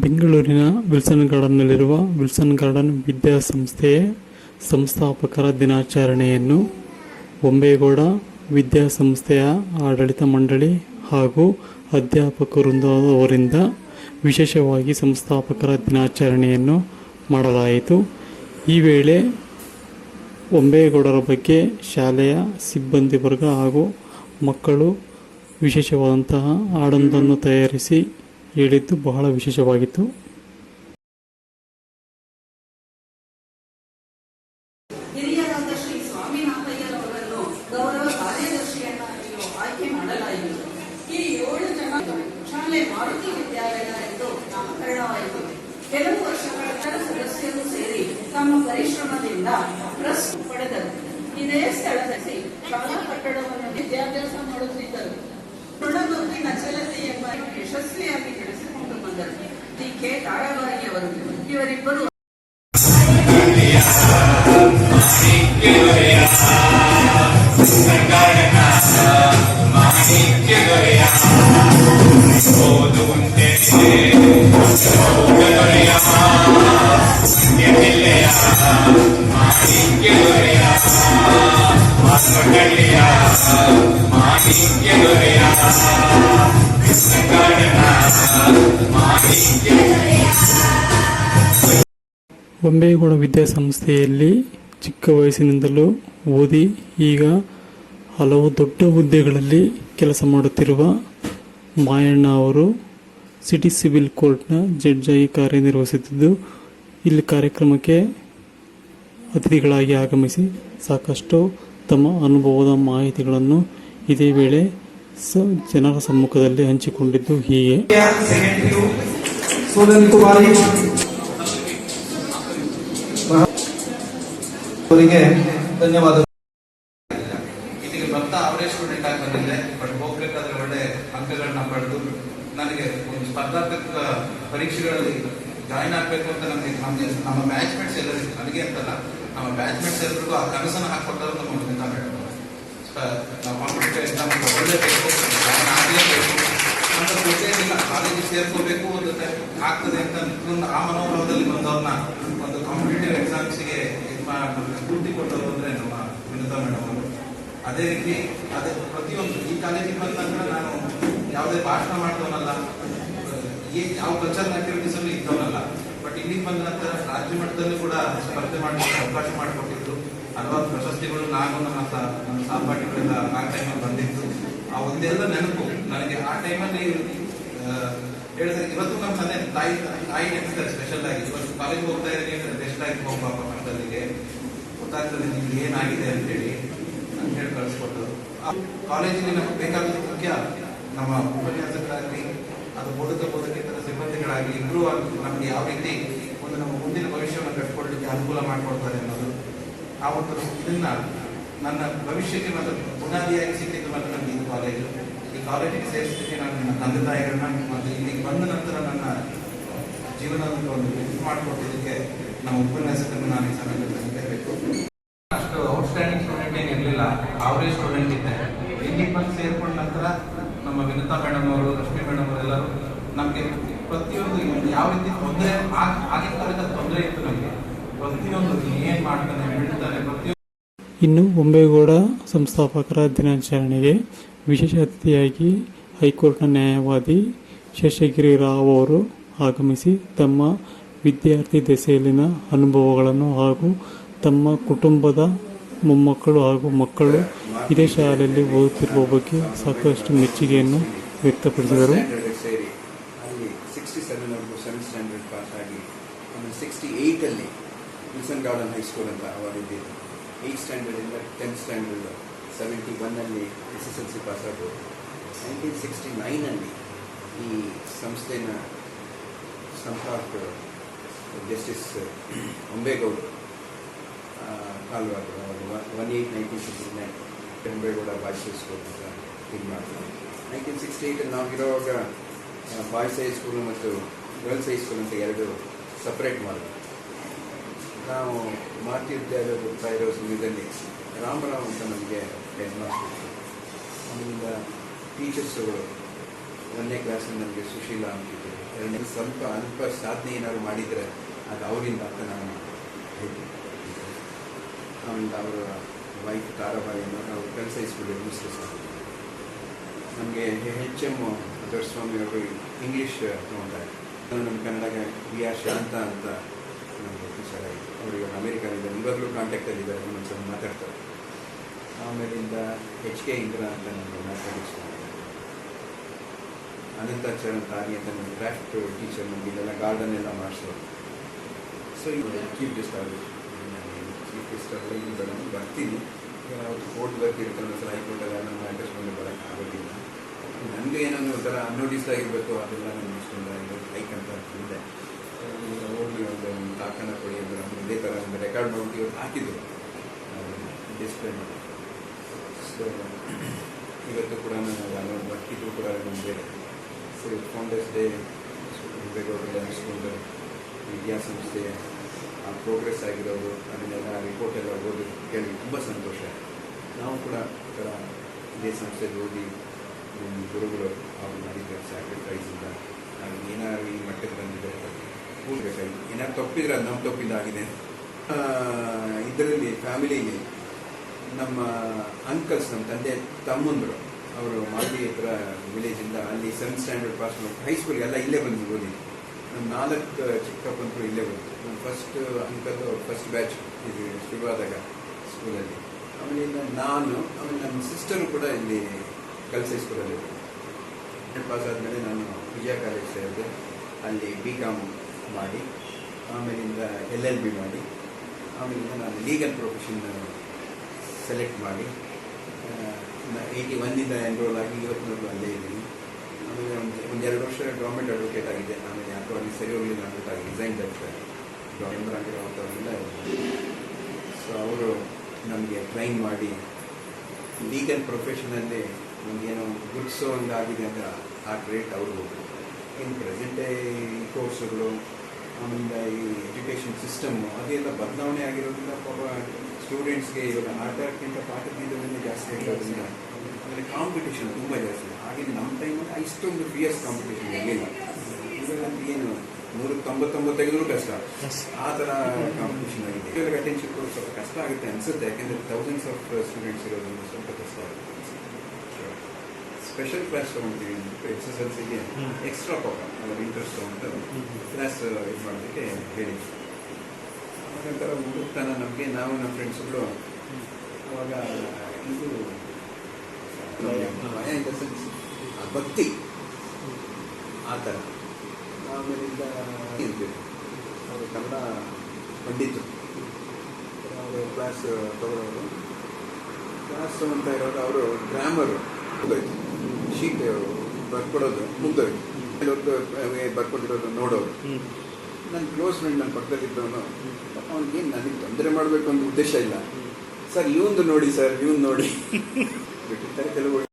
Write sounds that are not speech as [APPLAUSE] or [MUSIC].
ಬೆಂಗಳೂರಿನ Wilson ಗಾರ್ಡನ್ನಲ್ಲಿರುವ Wilson garden ವಿದ್ಯಾಸಂಸ್ಥೆಯ ಸಂಸ್ಥಾಪಕರ ದಿನಾಚರಣೆಯನ್ನು ಬೊಂಬೇಗೌಡ ವಿದ್ಯಾಸಂಸ್ಥೆಯ ಆಡಳಿತ ಮಂಡಳಿ ಹಾಗೂ ಅಧ್ಯಾಪಕ ವೃಂದದವರಿಂದ ವಿಶೇಷವಾಗಿ ಸಂಸ್ಥಾಪಕರ ದಿನಾಚರಣೆಯನ್ನು ಮಾಡಲಾಯಿತು. ಈ ವೇಳೆ ಒಂಬೇಗೌಡರ ಬಗ್ಗೆ ಶಾಲೆಯ ಸಿಬ್ಬಂದಿ ವರ್ಗ ಹಾಗೂ ಮಕ್ಕಳು ವಿಶೇಷವಾದಂತಹ ಹಾಡೊಂದನ್ನು ತಯಾರಿಸಿ ಹೇಳಿದ್ದು ಬಹಳ ವಿಶೇಷವಾಗಿತ್ತು. ಕೆಲವು ವರ್ಷಗಳ ಸೇರಿ ತಮ್ಮ ಪರಿಶ್ರಮದಿಂದ ಪಡೆದರು. ಇದೇ ಸ್ಥಳದಲ್ಲಿ ಶಾಲಾ ಕಟ್ಟಡವನ್ನು ವಿದ್ಯಾಭ್ಯಾಸ ಮಾಡುತ್ತಿದ್ದರು. ಋಣಮುಕ್ತಿ ನಚಲತೆ ಎಂಬ ಯಶಸ್ವಿಯಾಗಿ ಬಂದರು ಡಿ ಕೆ ತಾರಾಬಾಯಿಯವರು ಇವರಿಬ್ಬರು ಒಂಬೇಗೌಡ ವಿದ್ಯಾಸಂಸ್ಥೆಯಲ್ಲಿ ಚಿಕ್ಕ ವಯಸ್ಸಿನಿಂದಲೂ ಓದಿ ಈಗ ಹಲವು ದೊಡ್ಡ ಹುದ್ದೆಗಳಲ್ಲಿ ಕೆಲಸ ಮಾಡುತ್ತಿರುವ ಮಾಯಣ್ಣ ಅವರು ಸಿಟಿ ಸಿವಿಲ್ ಕೋರ್ಟ್ನ ಜಡ್ಜ್ ಆಗಿ ಕಾರ್ಯನಿರ್ವಹಿಸುತ್ತಿದ್ದು, ಇಲ್ಲಿ ಕಾರ್ಯಕ್ರಮಕ್ಕೆ ಅತಿಥಿಗಳಾಗಿ ಆಗಮಿಸಿ ಸಾಕಷ್ಟು ತಮ್ಮ ಅನುಭವದ ಮಾಹಿತಿಗಳನ್ನು ಇದೇ ವೇಳೆ ಸ, ಜನರ ಸಮ್ಮುಖದಲ್ಲಿ ಹಂಚಿಕೊಂಡಿದ್ದು ಹೀಗೆ. ಸೋದನ್ ಕುಮಾರಿ. ಅವರಿಗೆ ಧನ್ಯವಾದ ಇಲ್ಲಿಗೆ ಬರ್ತಾ ಅವರೇ ಸ್ಟೂಡೆಂಟ್ ಆಗಿ ಬಂದಿದ್ದೆ ಬಟ್ ಹೋಗ್ಬೇಕಾದ್ರೆ ಒಳ್ಳೆ ಅಂಕಗಳನ್ನ ಪಡೆದು ನನಗೆ ಒಂದು ಸ್ಪರ್ಧಾತ್ಮಕ ಪರೀಕ್ಷೆಗಳಲ್ಲಿ ಜಾಯಿನ್ ಆಗಬೇಕು ಅಂತ ನನಗೆ ನಮಗೆ ನಮ್ಮ ಮ್ಯಾಚ್ಮೆಂಟ್ಸ್ ಎಲ್ಲರಿಗೂ ನನಗೆ ಅಂತಲ್ಲ, ನಮ್ಮ ಬ್ಯಾಚ್ಮೆಂಟ್ಸ್ ಎಲ್ಲರಿಗೂ ಆ ಕನಸನ್ನು ಹಾಕೊಟ್ಟರು ನಮ್ಮ ಮೇಡಮ್ ನಾವು ಕಾಂಪಿಟೇಟಿವ್ ಎಕ್ಸಾಮ್ ಜಾಯಿನ್ ಆಗಲೇಬೇಕು. ಅಂತ ಗೊತ್ತೇನಿಲ್ಲ ಕಾಲೇಜಿಗೆ ಸೇರ್ಕೋಬೇಕು ಒಂದು ಆಗ್ತದೆ ಅಂತ ಆ ಮನೋಭಾವದಲ್ಲಿ ಬಂದವ್ರನ್ನ ಒಂದು ಕಾಂಪಿಟೇಟಿವ್ ಎಕ್ಸಾಮ್ಸ್ಗೆ ಸ್ಫೂರ್ತಿ ಕೊಟ್ಟವರು ಅಂದ್ರೆ ನಮ್ಮ ವಿನೋದ ಮೇಡಮ್ ಅವರು. ಅದೇ ರೀತಿ ಅದೇ ಪ್ರತಿಯೊಂದು ಈ ಕಾಲೇಜಿಗೆ ಬಂದ ನಂತರ ನಾನು ಯಾವುದೇ ಭಾಷಣ ಮಾಡ್ತವನಲ್ಲ ಈ ಯಾವ ಕಲ್ಚರಲ್ ಆಕ್ಟಿವಿಟೀಸ್ ಅಲ್ಲಿ ಇದ್ದವನಲ್ಲ ಬಟ್ ಇಲ್ಲಿಗೆ ಬಂದ ನಂತರ ರಾಜ್ಯ ಮಟ್ಟದಲ್ಲೂ ಕೂಡ ಸ್ಪರ್ಧೆ ಮಾಡಲಿಕ್ಕೆ ಅವಕಾಶ ಮಾಡಿಕೊಟ್ಟಿದ್ದು ಹಲವಾರು ಪ್ರಶಸ್ತಿಗಳು ನಾನು ನಮ್ಮ ನಮ್ಮ ಸಹಪಾಠಿಗಳೆಲ್ಲ ಆ ಟೈಮಲ್ಲಿ ಬಂದಿತ್ತು ಆ ಒಂದೆಲ್ಲ ನೆನಪು ನನಗೆ ಆ ಟೈಮಲ್ಲಿ ಹೇಳಿದ್ರೆ ಇವತ್ತು ನಮ್ಮ ತಂದೆ ತಾಯಿ ತಾಯಿ ನೆನೆಸ್ತಾರೆ ಸ್ಪೆಷಲ್ ಆಗಿ. ಇವತ್ತು ಕಾಲೇಜ್ ಹೋಗ್ತಾ ಇದ್ದೀನಿ ಅಂದ್ರೆ ಬೆಸ್ಟ್ ಆಗಿ ಹೋಗ್ಬಾಪ ಮಕ್ಕಳಿಗೆ. ಗೊತ್ತಾಗ್ತದೆ ನಿಮ್ಗೆ ಏನಾಗಿದೆ ಅಂತೇಳಿ ಅಂತ ಹೇಳಿ ಕಳಿಸ್ಕೊಟ್ಟು. ಕಾಲೇಜಿಗೆ ನಮಗೆ ಬೇಕಾದ ಮುಖ್ಯ ನಮ್ಮ ಉಪನ್ಯಾಸಕರಾಗಲಿ, ಅದು ಬೋಧಕ, ಬೋಧಕೇತರ ಸಿಬ್ಬಂದಿಗಳಾಗಲಿ ಆಗಿ ನಮಗೆ ಯಾವ ರೀತಿ ಒಂದು ನಮ್ಮ ಮುಂದಿನ ಭವಿಷ್ಯವನ್ನು ಕಟ್ಕೊಳ್ಲಿಕ್ಕೆ ಅನುಕೂಲ ಮಾಡಿಕೊಡ್ತಾರೆ ಅನ್ನೋದು ಆ ಒಂದು ಇದನ್ನ ನನ್ನ ಭವಿಷ್ಯಕ್ಕೆ ಮತ್ತು ಬುನಾದಿಯಾಗಿ ಸಿಕ್ಕಿದ್ದು ಮತ್ತು ನನಗೆ ಇದು ಕಾಲೇಜು ಕಾಲೇಜಿಗೆ ಸೇರಿಸಲಿಕ್ಕೆ ನಾನು ನನ್ನ ತಂದೆ ತಾಯಿಗಳನ್ನ ಮತ್ತು ಇಲ್ಲಿಗೆ ಬಂದ ನಂತರ ನನ್ನ ಜೀವನದ ಒಂದು ಇದು ಮಾಡಿಕೊಟ್ಟಿದ್ದಕ್ಕೆ ನಮ್ಮ ಉಪನ್ಯಾಸಕರನ್ನು ನಾನು ಈ ಸಮಯದಲ್ಲಿ ಹೇಳಬೇಕು ಅಷ್ಟು ಔಟ್ಸ್ಟ್ಯಾಂಡಿಂಗ್ ಸ್ಟೂಡೆಂಟ್ ಏನು ಇರಲಿಲ್ಲ. ಅವರೇ ಸ್ಟೂಡೆಂಟ್ ಇದ್ದೆ. ಇಲ್ಲಿಗೆ ಬಂದು ಸೇರಿಕೊಂಡ ನಂತರ ನಮ್ಮ ವಿನತಾ ಮೇಡಮ್ ಅವರು ರಶ್ಮಿ ಮೇಡಮ್ ಅವರೆಲ್ಲರೂ ನಮಗೆ ಪ್ರತಿಯೊಂದು ಯಾವ ರೀತಿ ತೊಂದರೆ ಆಗಿದ್ದರಿಂದ ತೊಂದರೆ ಇತ್ತು ನಮಗೆ. ಪ್ರತಿಯೊಂದು ಏನು ಮಾಡ್ತಾನೆ ಹೇಳ್ತಾರೆ. ಪ್ರತಿಯೊಂದು ಇನ್ನು ಬೊಂಬೆಗೌಡ ಸಂಸ್ಥಾಪಕರ ದಿನಾಚರಣೆಗೆ ವಿಶೇಷ ಅತಿಥಿಯಾಗಿ ಹೈಕೋರ್ಟ್ನ ನ್ಯಾಯವಾದಿ ಶೇಷಗಿರಿ ರಾವ್ ಅವರು ಆಗಮಿಸಿ ತಮ್ಮ ವಿದ್ಯಾರ್ಥಿ ದೆಸೆಯಲ್ಲಿನ ಅನುಭವಗಳನ್ನು ಹಾಗೂ ತಮ್ಮ ಕುಟುಂಬದ ಮೊಮ್ಮಕ್ಕಳು ಹಾಗೂ ಮಕ್ಕಳು ಇದೇ ಶಾಲೆಯಲ್ಲಿ ಓದುತ್ತಿರುವ ಬಗ್ಗೆ ಸಾಕಷ್ಟು ಮೆಚ್ಚುಗೆಯನ್ನು ವ್ಯಕ್ತಪಡಿಸಿದರು. ಗಾರ್ಡನ್ ಹೈಸ್ಕೂಲ್ ಅಂತ ಅವಾಗಿದ್ದಿದ್ದು ಏಯ್ತ್ ಸ್ಟ್ಯಾಂಡರ್ಡಿಂದ ಟೆಂತ್ ಸ್ಟ್ಯಾಂಡರ್ಡ್ ಸೆವೆಂಟಿ ಒನ್ನಲ್ಲಿ S S L C pass ಆಗೋದು ನೈನ್ಟೀನ್ ಸಿಕ್ಸ್ಟಿ ನೈನಲ್ಲಿ ಈ ಸಂಸ್ಥೆನ ಸಂಸ್ಥಾಪಕ justice Ombegowda ಕಾಲ್ವಾಡ one eight nineteen sixty nine Kempegowda boys high school ಅಂತ ಇದು ಮಾಡಿದ್ರು ನೈನ್ಟೀನ್ ಸಿಕ್ಸ್ಟಿ ಏಯ್ಟಲ್ಲಿ ನಾವಿರೋವಾಗ ಬಾಯ್ಸ್ ಹೈ ಸ್ಕೂಲ್ ಮತ್ತು ಗರ್ಲ್ಸ್ ಹೈಸ್ಕೂಲ್ ಅಂತ ಎರಡು ಸಪ್ರೇಟ್ ಮಾಡಿದ್ರು. ನಾವು ಮಾತೃ ಹೋಗ್ತಾ ಇರೋ ಸಮಯದಲ್ಲಿ ರಾಮರಾವ್ ಅಂತ ನಮಗೆ ಹೆಡ್ ಮಾಸ್ಟರ್ ಆಮೇಲಿಂದ ಟೀಚರ್ಸ್ಗಳು ಒಂದನೇ ಕ್ಲಾಸಲ್ಲಿ ನನಗೆ ಸುಶೀಲಾ ಅಂತಿದ್ದರು ಎರಡನೇ ಸ್ವಲ್ಪ ಅಲ್ಪ ಸಾಧನೆ ಏನಾದ್ರು ಮಾಡಿದರೆ ಅದು ಅವರಿಂದ ಅಂತ ನಾನು ಹೇಳ್ತೀನಿ. ಆಮೇಲೆ ಅವರ ವೈಫ್ ತಾರಾಬಾಯಿಯನ್ನು ನಾವು ಕೆಲಸ ಇಸ್ಬಿಟ್ಟು ಮಿಸ್ಟರ್ ಸರ್. ನಮಗೆ ಹೆಚ್ ಎಂ ದೊರೆಸ್ವಾಮಿ ಅವರು ಇಂಗ್ಲೀಷ್ ತೊಗೊಂತಾರೆ ನಮ್ಮ ಕನ್ನಡಗೆ ವಿ ಆರ್ ಶಾಂತ ಅಂತ ನಮಗೆ ಅವರು ಇವಾಗ ಅಮೇರಿಕಾನಿದ್ದಾರೆ ಇವಾಗಲೂ ಕಾಂಟ್ಯಾಕ್ಟಲ್ಲಿದ್ದಾರೆ ಒಂದ್ಸಲ ಮಾತಾಡ್ತಾರೆ. ಆಮೇಲಿಂದ ಎಚ್ ಕೆ ಇಂದ್ರ ಅಂತ ನನ್ನ ಮ್ಯಾಥಮೆಟಿಕ್ಸ್ ಅನಂತಾಚರಣ್ ತಾರಿ ಅಂತ ನಮ್ಮ ಕ್ರಾಫ್ಟ್ ಟೀಚರ್ ನಮಗೆ ಇದೆಲ್ಲ ಗಾರ್ಡನ್ ಎಲ್ಲ ಮಾಡಿಸೋರು. ಸೊ ಇವಾಗ ಚೀಫ್ ಗೆಸ್ಟ್ ಆಗಬೇಕು ಚೀಫ್ ಗೆಸ್ಟ್ ಆಗಲಿ ಇಲ್ಲಿ ನಾನು ಬರ್ತೀನಿ. ಯಾವುದು ಕೋರ್ಟ್ ವರ್ಕ್ ಇರುತ್ತೆ, ಒಂದೊಂದ್ಸಲ ಹೈಕೋರ್ಟಲ್ಲಿ ನಾನು ಅಡ್ರೆಸ್ ಬಂದು ಬರೋಕ್ಕೆ ಆಗೋದಿಲ್ಲ. ನನಗೆ ಏನೋ ಒಂಥರ ಅನ್ನೋಟಿಸ್ ಆಗಿರಬೇಕು, ಅದೆಲ್ಲ ನಾನು ಇಷ್ಟೊಂದು ಲೈಕ್ ಅಂತ ಈಗ ಹೋಗಿ ಒಂದು ಒಂದು ದಾಖಲ ಕೊಡಿ ಅಂದ್ರೆ ಇದೇ ಥರ ಒಂದು ರೆಕಾರ್ಡ್ ಮಾಡ್ಬಿಟ್ಟು ಇವತ್ತು ಹಾಕಿದ್ರು. ಡಿಸ್ಪ್ಲೇ ಮಾಡಿ ಸೊ [COUGHS] ಇವತ್ತು ಕೂಡ ನಾನು ನಾನು ಬರ್ತಿದ್ರು ಕೂಡ ನಮಗೆ ಸೊ ಫೌಂಡರ್ಸ್ ಡೇ ದೇವೇಗೌಡರ ಸ್ಕೂಲ್ ವಿದ್ಯಾಸಂಸ್ಥೆ ಆ ಪ್ರೋಗ್ರೆಸ್ ಆಗಿರೋದು, ಅದನ್ನೆಲ್ಲ ರಿಪೋರ್ಟ್ ಎಲ್ಲ ಓದಿ ಕೇಳಿ ತುಂಬ ಸಂತೋಷ. ನಾವು ಕೂಡ ಥರ ಇದೇ ಸಂಸ್ಥೆಗೆ ಓದಿ ಗುರುಗಳು ಅವ್ರು ಮಾಡಿದ ಸ್ಯಾಕ್ರಿಫೈಸಿಂದ ನಾವು ಏನಾದ್ರು ಈ ಮಟ್ಟಕ್ಕೆ ಬಂದಿದೆ ಕೂಡಬೇಕಾಗಿ ಏನಾದ್ರು ತಪ್ಪಿದ್ರೆ ಅದು ನಮ್ಮ ತಪ್ಪಿದ್ದಾಗಿದೆ ಇದರಲ್ಲಿ ಫ್ಯಾಮಿಲಿಲಿ ನಮ್ಮ ಅಂಕಲ್ಸ್ ನಮ್ಮ ತಂದೆ, ತಮ್ಮಂದರು, ಅವರು ಮಾಗಡಿ ಹತ್ರ ವಿಲೇಜಿಂದ ಅಲ್ಲಿ ಸೆವೆಂತ್ ಸ್ಟ್ಯಾಂಡರ್ಡ್ ಪಾಸ್ ಮಾಡಿ ಹೈಸ್ಕೂಲ್ ಎಲ್ಲ ಇಲ್ಲೇ ಬಂದು ಓದಿ ನಮ್ಮ ನಾಲ್ಕು ಚಿಕ್ಕಪ್ಪಂತರು ಇಲ್ಲೇ ಬಂತು ನಮ್ಮ ಫಸ್ಟ್ ಅಂಕಲ್ ಫಸ್ಟ್ ಬ್ಯಾಚ್ ಇದು ಶುರುವಾದಾಗ ಸ್ಕೂಲಲ್ಲಿ ಆಮೇಲಿಂದ ನಾನು, ಆಮೇಲೆ ನಮ್ಮ ಸಿಸ್ಟರು ಕೂಡ ಇಲ್ಲಿ ಕಲ್ಸಿ ಸ್ಕೂಲಲ್ಲಿ ಪಾಸ್ ಆದಮೇಲೆ ನಾನು ವಿಜಯ ಕಾಲೇಜ್ ಸೇರಿದೆ. ಅಲ್ಲಿ ಬಿ ಕಾಮ್ ಮಾಡಿ, ಆಮೇಲಿಂದ ಎಲ್ ಎಲ್ ಬಿ ಮಾಡಿ. ಆಮೇಲಿಂದ ನಾನು ಲೀಗಲ್ ಪ್ರೊಫೆಷನ್ ಸೆಲೆಕ್ಟ್ ಮಾಡಿ. ಏಯ್ಟಿ ಒನ್ನಿಂದ ಎನ್ರೋಲ್ ಆಗಿ ಇವತ್ತಿನವರೆಗೂ ಅಲ್ಲೇ ಇದ್ದೀನಿ. ಆಮೇಲೆ ಒಂದು ಒಂದೆರಡು ವರ್ಷ ಗೌರ್ಮೆಂಟ್ ಅಡ್ವೊಕೇಟ್ ಆಗಿದೆ. ಆಮೇಲೆ ಯಾಕೋ ಅಲ್ಲಿ ಸರಿ ಹೋಗಲಿಲ್ಲ ಅಂದ್ಬಿಟ್ಟು ರಿಸೈನ್ ಬರ್ತಾರೆ ಆಗಿರೋ ಆಗಿರೋವಂಥವ್ರೆಲ್ಲ ಸೊ ಅವರು ನಮಗೆ ಟ್ರೈನ್ ಮಾಡಿ ಲೀಗಲ್ ಪ್ರೊಫೆಷನಲ್ಲಿ ನಮಗೇನೋ ಗುಡ್ಸೋ ಹಂಗಾಗಿದೆ ಅಂತ ಆ ಟ್ರೇಟ್ ಅವರು ಇನ್ನು ಪ್ರೆಸೆಂಟೇ ಈ ಕೋರ್ಸುಗಳು ಆಮೇಲೆ ಈ ಎಜುಕೇಷನ್ ಸಿಸ್ಟಮ್ಮು ಅದೆಲ್ಲ ಬದಲಾವಣೆ ಆಗಿರೋದ್ರಿಂದ ಪಾಪ ಸ್ಟೂಡೆಂಟ್ಸ್ಗೆ ಇವಾಗ ಆಟಕ್ಕಿಂತ ಪಾಠಕ್ಕಿಂತ ಜಾಸ್ತಿ ಆಗಿರೋದ್ರಿಂದ ಅಂದರೆ ಕಾಂಪಿಟೇಷನ್ ತುಂಬ ಜಾಸ್ತಿ. ಹಾಗೆ ನಮ್ಮ ಟೈಮಲ್ಲಿ ಇಷ್ಟೊಂದು ಫಿಯರ್ಸ್ ಕಾಂಪಿಟೇಷನ್ ಇರಲಿಲ್ಲ. ಇವಾಗ ಏನು ನೂರ ತೊಂಬತ್ತೊಂಬತ್ತು ತೆಗೆದ್ರು ಕಷ್ಟ ಆ ಥರ ಕಾಂಪಿಟೇಷನ್ ಆಗಿದೆ. ಇವಾಗ ಅಟೆನ್ಷನ್ ಕೊಡೋದು ಸ್ವಲ್ಪ ಕಷ್ಟ ಆಗುತ್ತೆ ಅನಿಸುತ್ತೆ. ಯಾಕೆಂದರೆ ತೌಸಂಡ್ಸ್ ಆಫ್ ಸ್ಟೂಡೆಂಟ್ಸ್ ಇರೋದ್ರಿಂದ ಸ್ವಲ್ಪ ಕಷ್ಟ ಆಗುತ್ತೆ ಸ್ಪೆಷಲ್ ಕ್ಲಾಸ್ ತೊಗೊಳ್ತೀವಿ ಎಸ್ ಎಸ್ ಎಲ್ ಸಿಗೆ ಎಕ್ಸ್ಟ್ರಾ ಪ್ರಾಬ್ಲಮ್ ಅವ್ರ ಇಂಟ್ರೆಸ್ಟ್ ತೊಗೊಂಡು ಕ್ಲಾಸ್ ಇದು ಮಾಡೋದಕ್ಕೆ ಹೇಳಿ ಅವಾಗಂತರ ಹುಡುಕ್ತಾನ ನಮಗೆ ನಾವು ನಮ್ಮ ಫ್ರೆಂಡ್ಸ್ಗಳು ಅವಾಗ ಇದು ಭಯ ಇನ್ ದ ಸೆನ್ಸ್ ಆ ಭಕ್ತಿ. ಆ ಥರ ಆಮೇಲಿಂದ ಇರ್ತೀವಿ ಅವರು ಕನ್ನಡ ಪಂಡಿತರು. ಅವರು ಕ್ಲಾಸ್ ತಗೊಳ್ಳೋರು ಕ್ಲಾಸ್ ಅಂತ ಇರೋರು ಅವರು ಗ್ರಾಮರು ಮುಗ್ದೋಯ್ತು. ಶೀಟ್ ಬರ್ಕೊಡೋದು ಮುಗ್ದೋಯ್ತು. ಹೊತ್ತು ಬರ್ಕೊಟ್ಟಿರೋದು ನೋಡೋರು. ನನ್ನ ಕ್ಲೋಸ್ ಫ್ರೆಂಡ್ ನನ್ನ ಪಕ್ಕದಲ್ಲಿದ್ದವನು ಅವ್ನಿಗೇನು ನನಗೆ ತೊಂದರೆ ಮಾಡಬೇಕು ಅಂತ ಉದ್ದೇಶ ಇಲ್ಲ. ಸರ್ ಇವಂದು ನೋಡಿ ಸರ್, ಇವನ್ ನೋಡಿ. [LAUGHS] ಬಿಟ್ಟಿರ್ತಾರೆ ಕೆಲವು